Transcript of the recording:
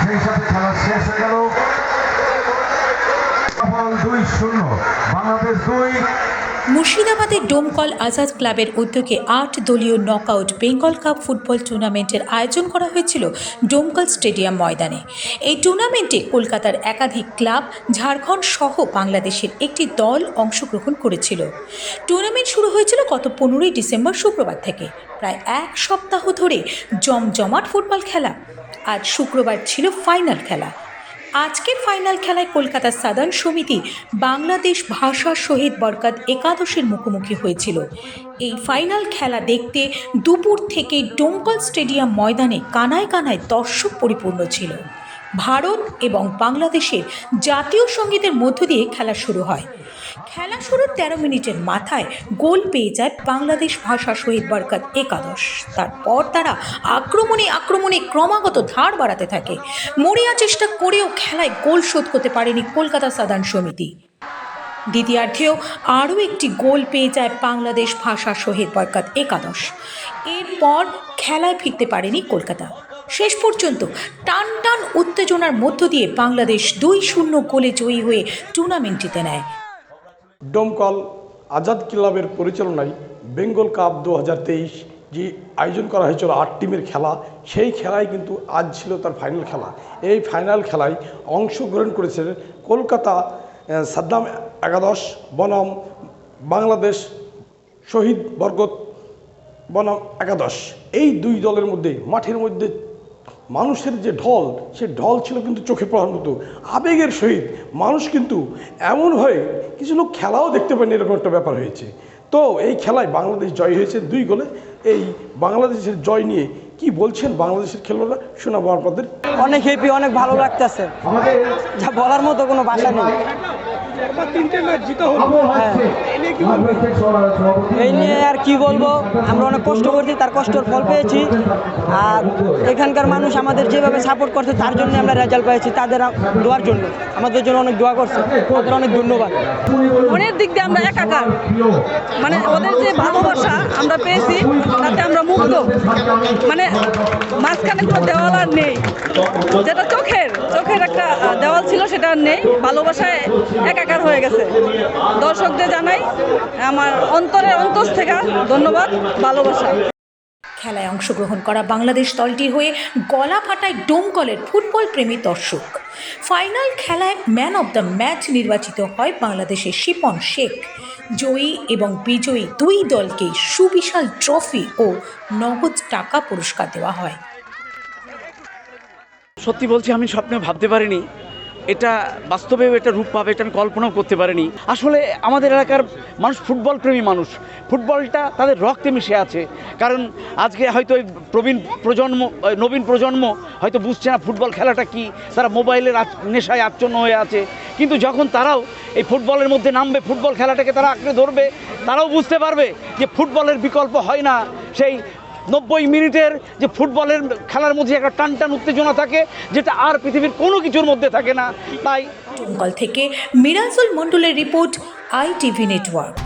সেই সাথে খেলা শেষ হয়ে গেল। দুই শূন্য, বাংলাদেশ দুই। মুর্শিদাবাদের ডোমকল আজাদ ক্লাবের উদ্যোগে আট দলীয় নকআউট বেঙ্গল কাপ ফুটবল টুর্নামেন্টের আয়োজন করা হয়েছিল ডোমকল স্টেডিয়াম ময়দানে। এই টুর্নামেন্টে কলকাতার একাধিক ক্লাব, ঝাড়খণ্ড সহ বাংলাদেশের একটি দল অংশগ্রহণ করেছিল। টুর্নামেন্ট শুরু হয়েছিল গত পনেরোই ডিসেম্বর শুক্রবার থেকে। প্রায় এক সপ্তাহ ধরে জমজমাট ফুটবল খেলা। আজ শুক্রবার ছিল ফাইনাল খেলা। আজকের ফাইনাল খেলায় কলকাতা সাদার্ন সমিতি বাংলাদেশ ভাষা শহীদ বরকাত একাদশের মুখোমুখি হয়েছিল। এই ফাইনাল খেলা দেখতে দুপুর থেকে ডোমকল স্টেডিয়াম ময়দানে কানায় কানায় দর্শক পরিপূর্ণ ছিল। ভারত এবং বাংলাদেশের জাতীয় সঙ্গীতের মধ্য দিয়ে খেলা শুরু হয়। খেলা শুরুর তেরো মিনিটের মাথায় গোল পেয়ে যায় বাংলাদেশ ভাষা শহীদ বরকাত একাদশ। তারপর তারা আক্রমণে আক্রমণে ক্রমাগত ধার বাড়াতে থাকে। মরিয়া চেষ্টা করেও খেলায় গোল শোধ করতে পারেনি কলকাতা সাধারণ সমিতি। দ্বিতীয়ার্ধেও আরও একটি গোল পেয়ে যায় বাংলাদেশ ভাষা শহীদ বরকাত একাদশ। এরপর খেলায় ফিরতে পারেনি কলকাতা। শেষ পর্যন্ত টান টান উত্তেজনার মধ্য দিয়ে বাংলাদেশ দুই শূন্য গোলে জয়ী হয়ে টুর্নামেন্ট জিতে নেয়। ডোমকল আজাদ ক্লাবের পরিচালনায় বেঙ্গল কাপ দু হাজার তেইশ যে আয়োজন করা হয়েছিল আট টিমের খেলা, সেই খেলায় কিন্তু আজ ছিল তার ফাইনাল খেলা। এই ফাইনাল খেলায় অংশগ্রহণ করেছিলেন কলকাতা সাদ্দাম একাদশ, বনাম বাংলাদেশ, শহীদ বরগত বনাম একাদশ। এই দুই দলের মধ্যে মাঠের মধ্যে মানুষের যে ঢল, সে ঢল ছিল কিন্তু চোখে পড়ার মতো। আবেগের সহিত মানুষ কিন্তু এমন হয়ে, কিছু লোক খেলাও দেখতে পায়নি, এরকম একটা ব্যাপার হয়েছে। তো এই খেলায় বাংলাদেশ জয় হয়েছে দুই গোলে। এই বাংলাদেশের জয় নিয়ে কি বলছেন বাংলাদেশের খেলোয়াড়রা? শোনাবো আপনাদের। অনেক হেপি অনেক ভালো লাগতেছে। যা বলার মতো কোনো ভাষা নেই। এই নিয়ে আর কি বলব? আমরা অনেক কষ্ট করছি তার কষ্টের ফল পেয়েছি। আর এখানকার মানুষ আমাদের যেভাবে সাপোর্ট করছে তার জন্য আমরা রেজাল্ট পেয়েছি তাদের দোয়ার জন্য। আমাদের জন্য অনেক দোয়া করছে ওদের অনেক ধন্যবাদ। মনের দিক দিয়ে আমরা একাকার। মানে ওদের যে ভালোবাসা আমরা পেয়েছি তাতে আমরা মুক্ত মানে মাঝখানে কোনো দেওয়াল আর নেই। যেটা চোখের চোখের একটা দেওয়াল ছিল সেটা আর নেই। ভালোবাসায় গেছে দর্শকদের জানাই আমার অন্তরের অন্তস থেকে ধন্যবাদ ভালোবাসা। খেলায় অংশগ্রহণ করা বাংলাদেশ দলটির হয়ে গলা ফাটায় ডোমকলের ফুটবল প্রেমী দর্শক। ফাইনাল খেলায় ম্যান অব দ্য ম্যাচ নির্বাচিত হয় বাংলাদেশের শিপন শেখ। জয়ী এবং বিজয়ী দুই দলকেই সুবিশাল ট্রফি ও নগদ টাকা পুরস্কার দেওয়া হয়। সত্যি বলছি আমি স্বপ্নে ভাবতে পারিনি এটা বাস্তবেও এটা রূপ পাবে, এটা আমি কল্পনাও করতে পারিনি। আসলে আমাদের এলাকার মানুষ ফুটবল প্রেমী মানুষ। ফুটবলটা তাদের রক্তে মিশে আছে। কারণ আজকে হয়তো এই প্রবীণ প্রজন্ম নবীন প্রজন্ম হয়তো বুঝছে না ফুটবল খেলাটা কি। তারা মোবাইলের নেশায় আচ্ছন্ন হয়ে আছে। কিন্তু যখন তারাও এই ফুটবলের মধ্যে নামবে, ফুটবল খেলাটাকে তারা আঁকড়ে ধরবে, তারাও বুঝতে পারবে যে ফুটবলের বিকল্প হয় না। সেই নব্বই মিনিটের যে ফুটবলের খেলার মধ্যে একটা টান টান উত্তেজনা থাকে, যেটা আর পৃথিবীর কোনো কিছুর মধ্যে থাকে না। তাই বেঙ্গল থেকে মিরাজুল মন্ডলের রিপোর্ট আইটিভি নেটওয়ার্ক।